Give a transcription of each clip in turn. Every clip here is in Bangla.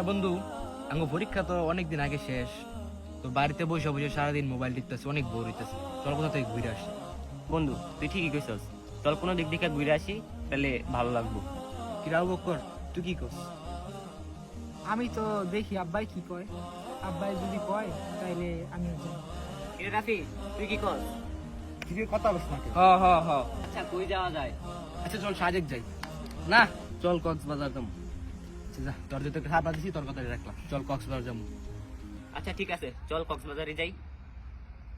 আচ্ছা বন্ধু আঙ্গ পরীক্ষা তো অনেকদিন আগে শেষ। তো বাড়িতে বসে বসে সারাদিন মোবাইল টিপতেছে অনেক বোর হইতেছে। চল কোথা থেকে ঘুরে আসি? বন্ধু তুই ঠিকই কইছস। চল কোনো দিক দিকে ঘুরে আসি তাহলে ভালো লাগবো। কি রাও বক্কর তুই কি করছিস আমি তো দেখি আব্বাই কি কয়। আব্বাই যদি কয় তাইলে আমি এ রাফি তুই কি কর তুই কথা বলছ না হ হ হ। আচ্ছা কই যাওয়া যায়? আচ্ছা চল সাজেক যাই। না চল কক্সবাজার যাব। যা তোর যেতে খাবার দিছি তোর কথাই রাখলাম। চল কক্সবাজার যাব। আচ্ছা ঠিক আছে। চল কক্সবাজারে যাই।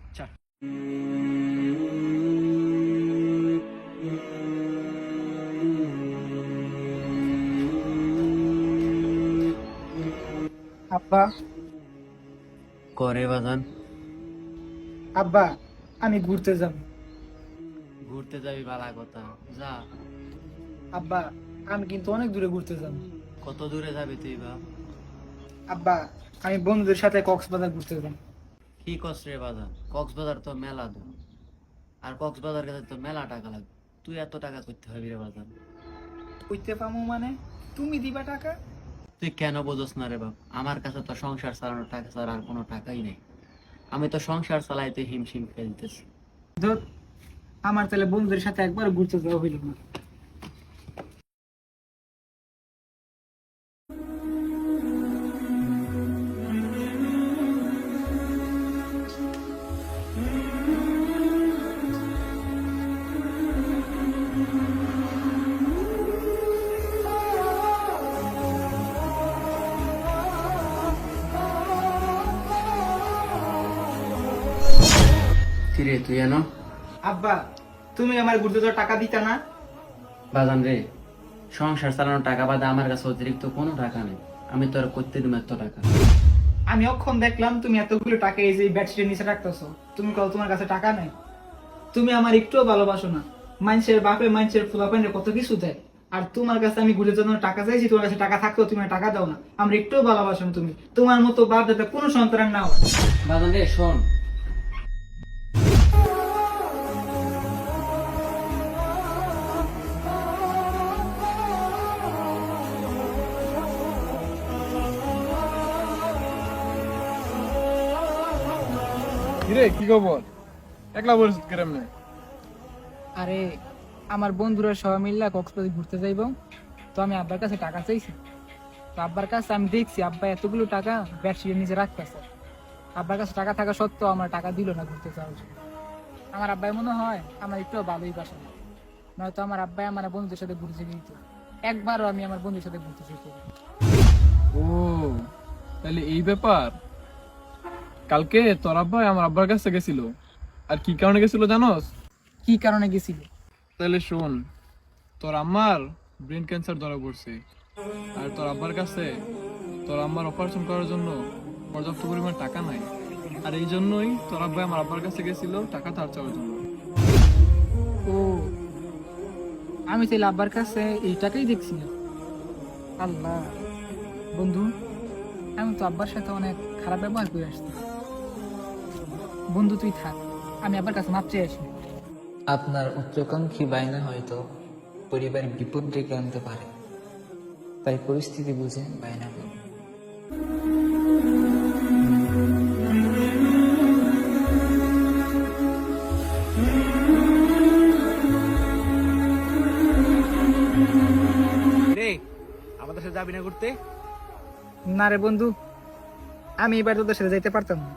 আচ্ছা আব্বা। করে বাজান? আব্বা আমি ঘুরতে যাব। ঘুরতে যাবি বালা কথা। যা। আব্বা আমি কিন্তু অনেক দূরে ঘুরতে যাব। কত দূরে যাবি তুই বা আব্বা আমি বন্ধুদের সাথে কক্সবাজার ঘুরতে যাব। কি কষ্ট রে বাজার? কক্সবাজার তো মেলা দূর। আর কক্সবাজার গেলে তো মেলা টাকা লাগবে। তুই এত টাকা করতে হবে রে বাজার? কইতে পামু মানে? তুমি দিবা টাকা? তুই কেন বোঝস না রে বাপ? আমার কাছে তো সংসার চালানোর টাকা ছাড়া আর কোনো টাকাই নেই। আমি তো সংসার চালাইতে হিমশিম খেলতেছি ধর আমার তাহলে বন্ধুদের সাথে একবার ঘুরতে যাওয়া হইল না। কিরে তুই এনো? আব্বা তুমি আমার ঘুরতে যাওয়ার টাকা দিতা না? বাজান রে সংসার চালানোর টাকা বাদে আমার কাছে অতিরিক্ত কোনো টাকা নেই। আমি তো আর করতে দিব এত টাকা। আমি অক্ষণ দেখলাম তুমি এতগুলো টাকা এই যে ব্যাটসিটের নিচে রাখতেছো। তুমি কল তোমার কাছে টাকা নেই? তুমি আমার একটুও ভালোবাসো না। মানুষের বাপে মানুষের ফুলাপাইনে কত কিছু দেয়। আর তোমার কাছে আমি ঘুরে জন্য টাকা চাইছি তোমার কাছে টাকা থাকতো তুমি টাকা দাও না। আমার একটুও ভালোবাসো তুমি। তোমার মতো বাপ যাতে কোনো সন্তান না হয়। বাজান রে শোন কিরে কি খবর? একলা বলিস কেমনে? আরে আমার বন্ধুরা সবাই মিল্লা কক্সবাজার ঘুরতে যাইব। তো আমি আব্বার কাছে টাকা চাইছি। তো আব্বার কাছে আমি দেখছি আব্বা এতগুলো টাকা ব্যাটসিটের নিচে রাখতেছে। আব্বার কাছে টাকা থাকা সত্ত্বেও আমার টাকা দিল না ঘুরতে যাওয়ার জন্য। আমার আব্বাই মনে হয় আমার একটু ভালোই বাসা। না নয়তো আমার আব্বাই আমার বন্ধুদের সাথে ঘুরতে যেত একবারও আমি আমার বন্ধুদের সাথে ঘুরতে যেত ও তাহলে এই ব্যাপার? কালকে তোর আব্বাই আমার আব্বার কাছে গেছিল। আর কি কারণে গেছিল জানোস? কি কারণে গেছিল? তাহলে শোন তোর আম্মার ব্রেন ক্যান্সার ধরা পড়ছে। আর তোর আব্বার কাছে তোর আম্মার অপারেশন করার জন্য পর্যাপ্ত পরিমাণ টাকা নাই। আর এই জন্যই তোর আব্বাই আমার আব্বার কাছে গেছিল টাকা ধার চাওয়ার জন্য। ও আমি তাহলে আব্বার কাছে এই টাকাই দেখছি। না আল্লাহ। বন্ধু আমি তো আব্বার সাথে অনেক খারাপ ব্যবহার করে আসছি। বন্ধু তুই থাক। আমি আব্বার কাছে মাপ চেয়ে আসি। আপনার উচ্চাকাঙ্ক্ষী বায়না হয়তো পরিবার বিপদ ডেকে আনতে পারে। তাই পরিস্থিতি বুঝে বায়না করুন। রে আমাদের সাথে যাবি না ঘুরতে? না রে বন্ধু আমি এবার তোদের সাথে যাইতে পারতাম না।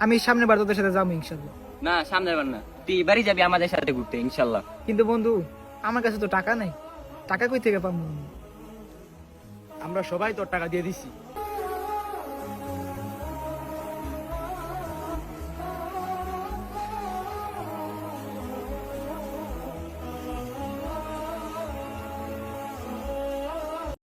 আমি সামনে বার তোদের সাথে যাব ইনশাল্লাহ। না সামনে বার না। তুই এবারই যাবি আমাদের সাথে ঘুরতে ইনশাল্লাহ। কিন্তু বন্ধু আমার কাছে তো টাকা নাই। টাকা কই থেকে পাবো আমরা সবাই তোর টাকা দিয়ে দিছি।